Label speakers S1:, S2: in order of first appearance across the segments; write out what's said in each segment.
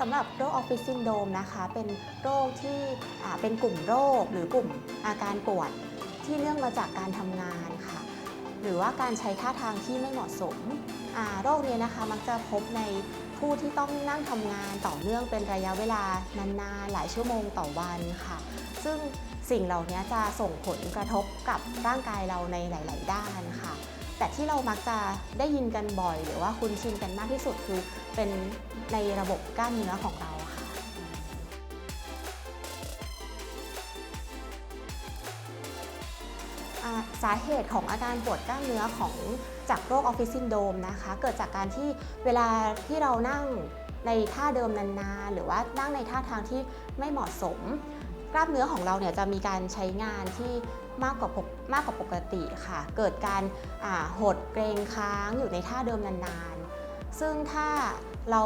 S1: สำหรับโรคออฟฟิศซินโดมนะคะ เป็นโรคที่เป็นกลุ่มโรคหรือกลุ่มอาการปวดที่เนื่องมาจากการทำงานค่ะ หรือว่าการใช้ท่าทางที่ไม่เหมาะสม โรคนี้นะคะมักจะพบในผู้ที่ต้องนั่งทำงานต่อเนื่องเป็นระยะเวลานานๆหลายชั่วโมงต่อวันค่ะ ซึ่งสิ่งเหล่านี้จะส่งผลกระทบกับร่างกายเราในหลาย ๆ ด้านค่ะ แต่ที่เรามักจะได้ยินกันบ่อย หรือว่าคุ้นชินกันมากที่สุดคือเป็นในระบบกล้ามเนื้อของเราค่ะสาเหตุของอาการปวดกล้ามเนื้อของจากโรคออฟฟิศซินโดมนะคะ เกิดจากการที่เวลาที่เรานั่งในท่าเดิมนานๆ หรือว่านั่งในท่าทางที่ไม่เหมาะสม กล้ามเนื้อของเราเนี่ยจะมีการใช้งานที่มากกว่าปกมากกว่าปกติค่ะ เกิดการหดเกรงค้างอยู่ในท่าเดิมนานๆ ซึ่งถ้าเรา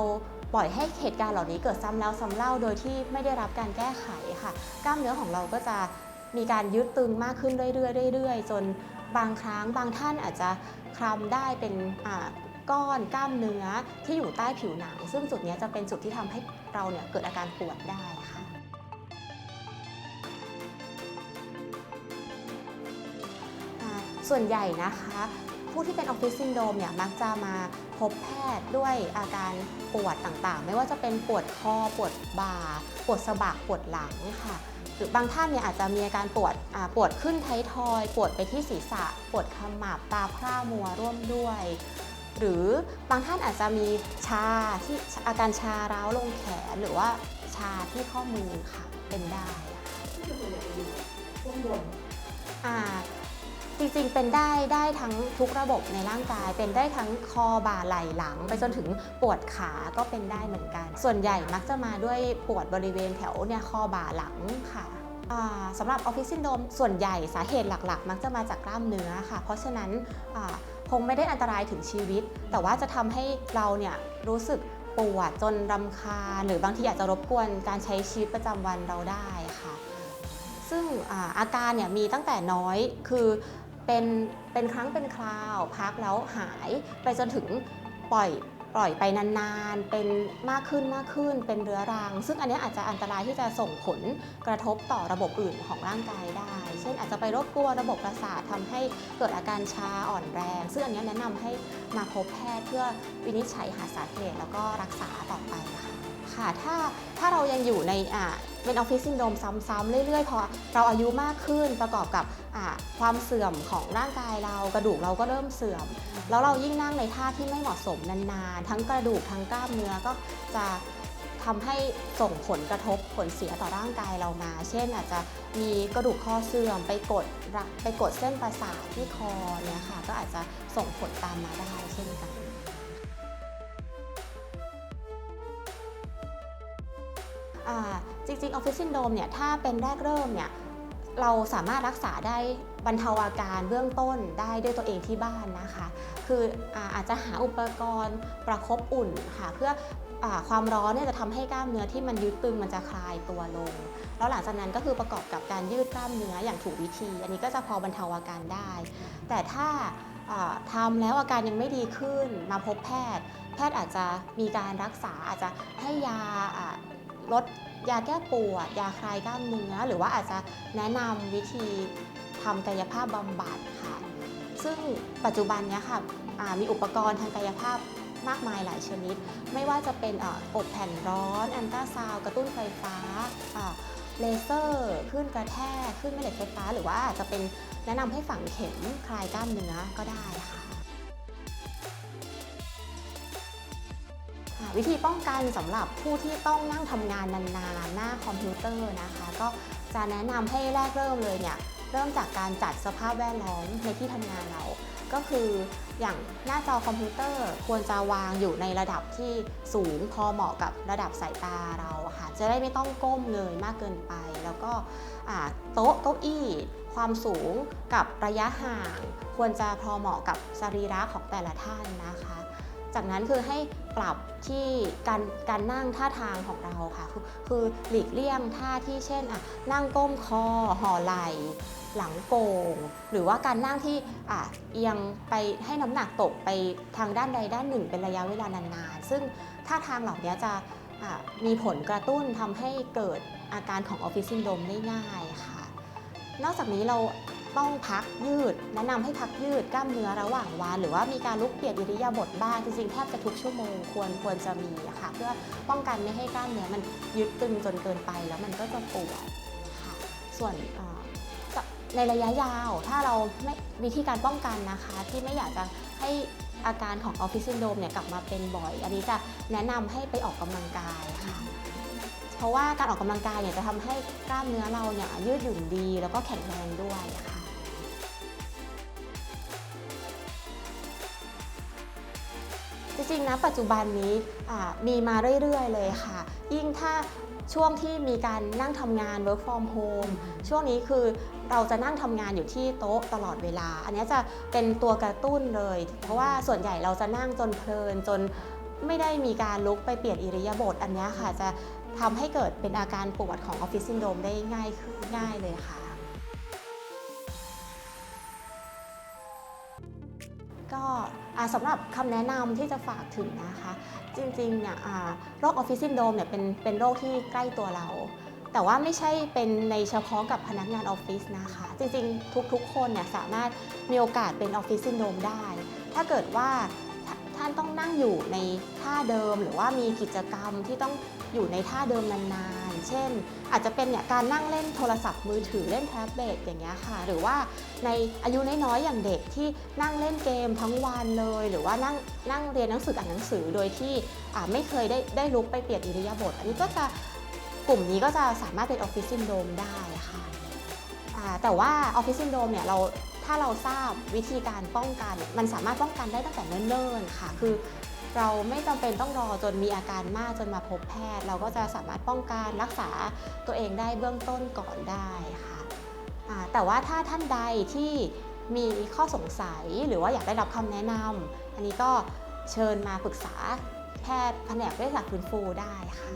S1: ปล่อยให้เหตุการณ์เหล่านี้เกิดซ้ำแล้วซ้ำเล่าโดยที่ไม่ได้รับการแก้ไขค่ะ กล้ามเนื้อของเราก็จะมีการยึดตึงมากขึ้นเรื่อยๆเรื่อยๆ จนบางครั้งบางท่านอาจจะคลำได้เป็นก้อนกล้ามเนื้อที่อยู่ใต้ผิวหนัง ซึ่งจุดนี้จะเป็นจุดที่ทำให้เราเนี่ยเกิดอาการปวดได้ค่ะ ส่วนใหญ่นะคะ ผู้ที่เป็นออฟฟิศซินโดมเนี่ยมักจะมาพบแพทย์ด้วยอาการปวดต่างๆ ไม่ว่าจะเป็นปวดคอปวดบ่า ปวดสะบักปวดหลังค่ะหรือบางท่านเนี่ยอาจจะมีอาการปวดปวดขึ้นไททอย ปวดไปที่ศีรษะ ปวดขมับตาพร่ามัวร่วมด้วย หรือบางท่านอาจจะมีชาที่อาการชาร้าวลงแขนหรือว่าชาที่ข้อมือค่ะเป็นได้ค่ะ จริงๆ เป็นได้ได้ทั้งทุกระบบในร่างกาย เป็นได้ทั้งคอบ่าไหล่หลัง ไปจนถึงปวดขาก็เป็นได้เหมือนกัน ส่วนใหญ่มักจะมาด้วยปวดบริเวณแถวเนี่ยคอบ่าหลังค่ะสำหรับออฟฟิศซินโดมส่วนใหญ่สาเหตุหลักๆ มักจะมาจากกล้ามเนื้อค่ะ เพราะฉะนั้นคงไม่ได้อันตรายถึงชีวิต แต่ว่าจะทำให้เราเนี่ยรู้สึกปวดจนรำคาญหรือบางทีอาจจะรบกวนการใช้ชีวิตประจำวันเราได้ค่ะ ซึ่งอาอาการเนี่ยมีตั้งแต่น้อยคือ เป็นเป็นครั้งเป็นคราวพักแล้วหายไปจนถึงปล่อยปล่อยไปนานๆ เป็นมากขึ้นมากขึ้น เป็นเรื้อรัง ซึ่งอันนี้อาจจะอันตรายที่จะส่งผลกระทบต่อระบบอื่นของร่างกายได้ เช่นอาจจะไปรบกวนระบบประสาททำให้เกิดอาการชาอ่อนแรง ซึ่งอันนี้แนะนำให้มาพบแพทย์เพื่อวินิจฉัยหาสาเหตุแล้วก็รักษาต่อไปค่ะ ค่ะถ้าถ้าเรายังอยู่ในอ่าเป็นออฟฟิศซินโดมซ้ำๆเรื่อยๆพอเราอายุมากขึ้นประกอบกับความเสื่อมของร่างกายเรากระดูกเราก็เริ่มเสื่อม แล้วเรายิ่งนั่งในท่าที่ไม่เหมาะสมนานๆ ทั้งกระดูกทั้งกล้ามเนื้อก็จะทำให้ส่งผลกระทบผลเสียต่อร่างกายเรามา เช่นอาจจะมีกระดูกคอเสื่อมไปกดไปกดเส้นประสาทที่คอเนี่ยค่ะก็อาจจะส่งผลตามมาได้เช่นกัน จริงๆออฟฟิศซินโดมเนี่ยถ้าเป็นแรกเริ่มเนี่ยเราสามารถรักษาได้บรรเทาอาการเบื้องต้นได้ด้วยตัวเองที่บ้านนะคะ คืออาจจะหาอุปกรณ์ประคบอุ่นค่ะเพื่ออความร้อนเนี่ยจะทำให้กล้ามเนื้อที่มันยึดตึงมันจะคลายตัวลง แล้วหลังจากนั้นก็คือประกอบกับการยืดกล้ามเนื้ออย่างถูกวิธี อันนี้ก็จะพอบรรเทาอาการได้ แต่ถ้าทำแล้วอาการยังไม่ดีขึ้นมาพบแพทย์ แพทย์อาจจะมีการรักษาอาจจะให้ยา ลดยาแก้ปวดยาคลายกล้ามเนื้อ หรือว่าอาจจะแนะนำวิธีทำกายภาพบำบัดค่ะ ซึ่งปัจจุบันนี้ค่ะมีอุปกรณ์ทางกายภาพมากมายหลายชนิด ไม่ว่าจะเป็นออบแผ่นร้อนอันตราซาวกระตุ้นไฟฟ้าเลเซอร์คลื่นกระแทกคลื่นแม่เหล็กไฟฟ้า หรือว่าจจะเป็นแนะนำให้ฝังเข็มคลายกล้ามเนื้อก็ได้ค่ะ วิธีป้องกันสำหรับผู้ที่ต้องนั่งทำงานนานๆ หน้าคอมพิวเตอร์นะคะ ก็จะแนะนำให้แรกเริ่มเลยเนี่ยเริ่มจากการจัดสภาพแวดล้อมในที่ทำงานเรา ก็คืออย่างหน้าจอคอมพิวเตอร์ควรจะวางอยู่ในระดับที่สูงพอเหมาะกับระดับสายตาเราค่ะจะได้ไม่ต้องก้มเงยมากเกินไป แล้วก็โต๊ะเก้าอี้ ความสูงกับระยะห่าง ควรจะพอเหมาะกับสรีระของแต่ละท่านนะคะ จากนั้นคือให้ ปรับที่การการนั่งท่าทางของเราค่ะ คือคือหลีกเลี่ยงท่าที่เช่นอะนั่งก้มคอห่อไหล่หลังโกง หรือว่าการนั่งที่อะเอียงไปให้น้ำหนักตกไปทางด้านใดด้านหนึ่งเป็นระยะเวลานานๆ ซึ่งท่าทางเหล่านี้จะอ่ามีผลกระตุ้นทำให้เกิดอาการของออฟฟิศซินโดมได้ง่ายค่ะ นอกจากนี้เรา ต้องพักยืด แนะนำให้พักยืดกล้ามเนื้อระหว่างวัน หรือว่ามีการลุกเปลี่ยนอิริยาบถบ้างจริงๆแทบจะทุกชั่วโมงควรควรจะมีค่ะเพื่อป้องกันไม่ให้กล้ามเนื้อมันยึดตึงจนเกินไปแล้วมันก็จะปวดค่ะส่วนในระยะยาวถ้าเราไม่วิธีการป้องกันนะคะ ที่ไม่อยากจะให้อาการของออฟฟิศซินโดรมเนี่ยกลับมาเป็นบ่อย อันนี้จะแนะนำให้ไปออกกำลังกายค่ะ เพราะว่าการออกกำลังกายเนี่ยจะทำให้กล้ามเนื้อเราเนี่ยยืดหยุ่นดีแล้วก็แข็งแรงด้วยค่ะจริงๆนะปัจจุบันนี้มีมาเรื่อยๆเลยค่ะ ยิ่งถ้าช่วงที่มีการนั่งทำงาน work from home ช่วงนี้คือเราจะนั่งทำงานอยู่ที่โต๊ะตลอดเวลา อันนี้จะเป็นตัวกระตุ้นเลย เพราะว่าส่วนใหญ่เราจะนั่งจนเพลินจนไม่ได้มีการลุกไปเปลี่ยนอิริยาบถอันนี้ค่ะจะ ทำให้เกิดเป็นอาการปวดของออฟฟิศซินโดรมได้ง่ายขึ้นง่ายเลยค่ะ ก็สำหรับคำแนะนำที่จะฝากถึงนะคะ จริงๆเนี่ยโรคออฟฟิศซินโดรมเนี่ยเป็นเป็นโรคที่ใกล้ตัวเราแต่ว่าไม่ใช่เป็นในเฉพาะกับพนักงานออฟฟิศนะคะ จริงๆ ทุกๆ คนเนี่ยสามารถมีโอกาสเป็นออฟฟิศซินโดรมได้ ถ้าเกิดว่า ท่านต้องนั่งอยู่ในท่าเดิม หรือว่ามีกิจกรรมที่ต้องอยู่ในท่าเดิมนานๆ เช่น อาจจะเป็นเนี่ยการนั่งเล่นโทรศัพท์มือถือเล่นแท็บเล็ตอย่างเงี้ยค่ะ หรือว่าในอายุน้อยๆอย่างเด็กที่นั่งเล่นเกมทั้งวันเลย หรือว่านั่งนั่งเรียนหนังสืออ่านหนังสือโดยที่ไม่เคยได้ได้ลุกไปเปลี่ยนอิริยาบถอันนี้ก็จะกลุ่มนี้ก็จะสามารถเป็นออฟฟิศซินโดมได้ค่ะแต่ว่าออฟฟิศซินโดมเนี่ยเรา ถ้าเราทราบวิธีการป้องกัน มันสามารถป้องกันได้ตั้งแต่เนิ่นๆค่ะ คือเราไม่จำเป็นต้องรอจนมีอาการมากจนมาพบแพทย์ เราก็จะสามารถป้องกันรักษาตัวเองได้เบื้องต้นก่อนได้ค่ะแต่ว่าถ้าท่านใดที่มีข้อสงสัยหรือว่าอยากได้รับคำแนะนำอันนี้ก็เชิญมาปรึกษาแพทย์แผนกเวชศาสตร์ฟื้นฟูได้ค่ะ